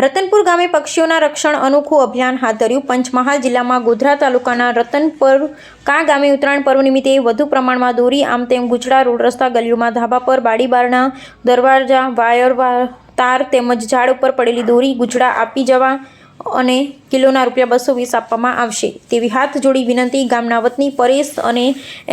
રતનપુર ગામે પક્ષીઓના રક્ષણ અનોખું અભિયાન હાથ ધર્યું. પંચમહાલ જિલ્લામાં ગોધરા તાલુકાના રતનપુર કા ગામે ઉત્તરાયણ પર્વ નિમિત્તે વધુ પ્રમાણમાં દોરી, આમ તેમ ગુજડા રોડ રસ્તા ગલીઓમાં ધાબા પર બારી બારણા દરવાજા, વાયર તાર તેમજ ઝાડ ઉપર પડેલી દોરી ગુજડા આપી જવા અને કિલોના રૂપિયા બસો વીસ આપવામાં આવશે. તેવી હાથ જોડી વિનંતી ગામના વતની પરેશ અને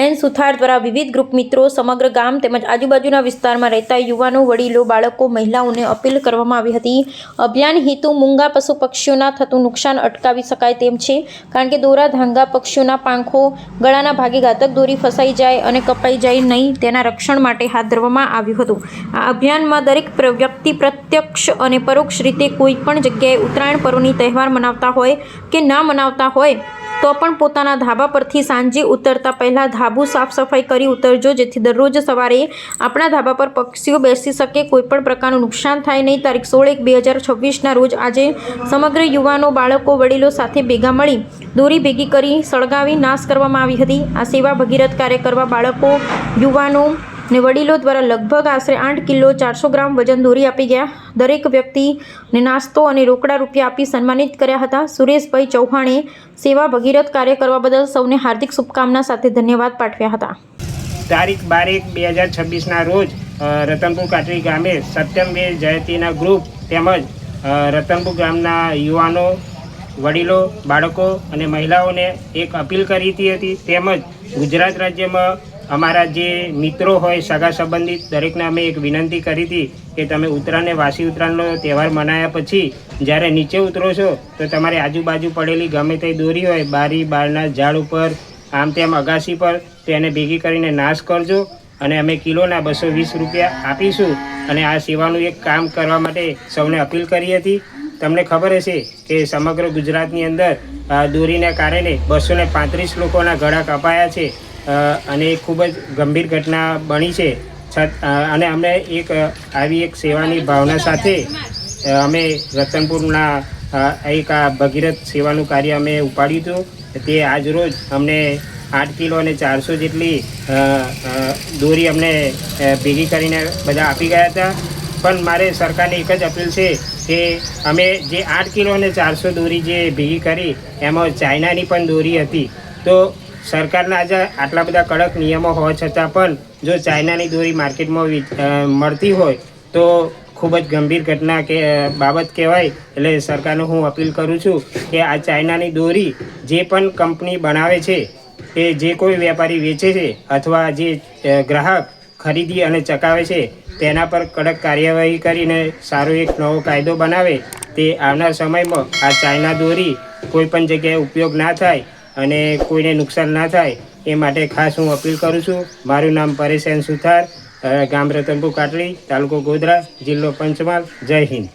એન સુથાર દ્વારા વિવિધ ગ્રુપ મિત્રો સમગ્ર ગામ તેમજ આજુબાજુના વિસ્તારમાં રહેતા યુવાનો, વડીલો, બાળકો, મહિલાઓને અપીલ કરવામાં આવી હતી. અભિયાન હેતુ મૂંગા પશુ પક્ષીઓના થતું નુકસાન અટકાવી શકાય તેમ છે, કારણ કે દોરા, ધાંગા, પક્ષીઓના પાંખો ગળાના ભાગે ઘાતક દોરી ફસાઈ જાય અને કપાઈ જાય નહીં તેના રક્ષણ માટે હાથ ધરવામાં આવ્યું હતું. આ અભિયાનમાં દરેક વ્યક્તિ પ્રત્યક્ષ અને પરોક્ષ રીતે કોઈ પણ જગ્યાએ ઉત્તરાયણ પર્વની તહેવાર મનાવતા હોય કે ના મનાવતા હોય, તો પણ પોતાના ધાબા પરથી સાંજે ઉતરતા પહેલાં ધાબુ સાફ સફાઈ કરી ઉતરજો, જેથી દરરોજ સવારે આપણા ધાબા પર પક્ષીઓ બેસી શકે કોઈપણ પ્રકારનું નુકસાન થાય નહીં. તારીખ સોળ એક બે હજાર છવ્વીસના રોજ આજે સમગ્ર યુવાનો, બાળકો, વડીલો સાથે ભેગા મળી દોરી ભેગી કરી સળગાવી નાશ કરવામાં આવી હતી. આ સેવા ભગીરથ કાર્ય કરવા બાળકો, યુવાનો ને વડીલો દ્વારા લગભગ આશરે આઠ કિલો ચારસો ગ્રામ વજન દોરી આપી ગયા. દરેક વ્યક્તિને નાસ્તો અને રોકડા રૂપિયા આપી સન્માનિત કર્યા હતા. સુરેશભાઈ ચૌહાણે સેવા ભગીરથ કાર્ય કરવા બદલ સૌને હાર્દિક શુભકામના સાથે ધન્યવાદ પાઠવ્યા હતા. તારીખ બાર એક બે હજાર છવ્વીસના રોજ રતનપુર કાટરી ગામે સત્યમવીર જયંતીના ગ્રુપ તેમજ રતનપુર ગામના યુવાનો, વડીલો, બાળકો અને મહિલાઓને એક અપીલ કરી હતી. તેમજ ગુજરાત રાજ્યમાં અમારા જે મિત્રો હોય, સગા સંબંધિત, દરેકને અમે એક વિનંતી કરી હતી કે તમે ઉત્તરાયણને વાસી ઉત્તરાયણનો તહેવાર મનાયા પછી જ્યારે નીચે ઉતરો છો, તો તમારી આજુબાજુ પડેલી ગમે તે દોરી હોય, બારી, બારના ઝાડ ઉપર, આમ તેમ અગાસી પર, તેને ભેગી કરીને નાશ કરજો અને અમે કિલોના બસો વીસ રૂપિયા આપીશું અને આ સેવાનું એક કામ કરવા માટે સૌને અપીલ કરી હતી. તમને ખબર હશે કે સમગ્ર ગુજરાતની અંદર દોરીના કારણે બસો પાંત્રીસ લોકોના ગળા કપાયા છે. અને ખૂબ જ ગંભીર ઘટના બની છે. છત અને અમે એક આવી એક સેવાની ભાવના સાથે અમે રતનપુરના એક આ ભગીરથ સેવાનું કાર્ય અમે ઉપાડ્યું હતું. તે આજરોજ અમને આઠ કિલો અને ચારસો જેટલી દોરી અમને ભેગી કરીને બધા આપી ગયા હતા. પણ મારે સરકારને એક જ અપીલ છે કે અમે જે આઠ કિલો અને ચારસો દોરી જે ભેગી કરી, એમાં ચાઇનાની પણ દોરી હતી. તો સરકારના આજે આટલા બધા કડક નિયમો હોવા છતાં પણ જો ચાઇનાની દોરી માર્કેટમાં મળતી હોય તો ખૂબ જ ગંભીર ઘટના કે બાબત કહેવાય. એટલે સરકારને હું અપીલ કરું છું કે આ ચાઇનાની દોરી જે પણ કંપની બનાવે છે, કે જે કોઈ વેપારી વેચે છે અથવા જે ગ્રાહક ખરીદી અને ચકાવે છે, તેના પર કડક કાર્યવાહી કરીને સારો એક નવો કાયદો બનાવે તે આવનાર સમયમાં આ ચાઇના દોરી કોઈ પણ જગ્યાએ ઉપયોગ ના થાય અને કોઈને નુકસાન ના થાય, એ માટે ખાસ હું અપીલ કરું છું. મારું નામ પરેશ એન સુથાર ગામ રતનપુર કાટડી તાલુકો ગોધરા, જિલ્લો પંચમહાલ. જય હિન્દ.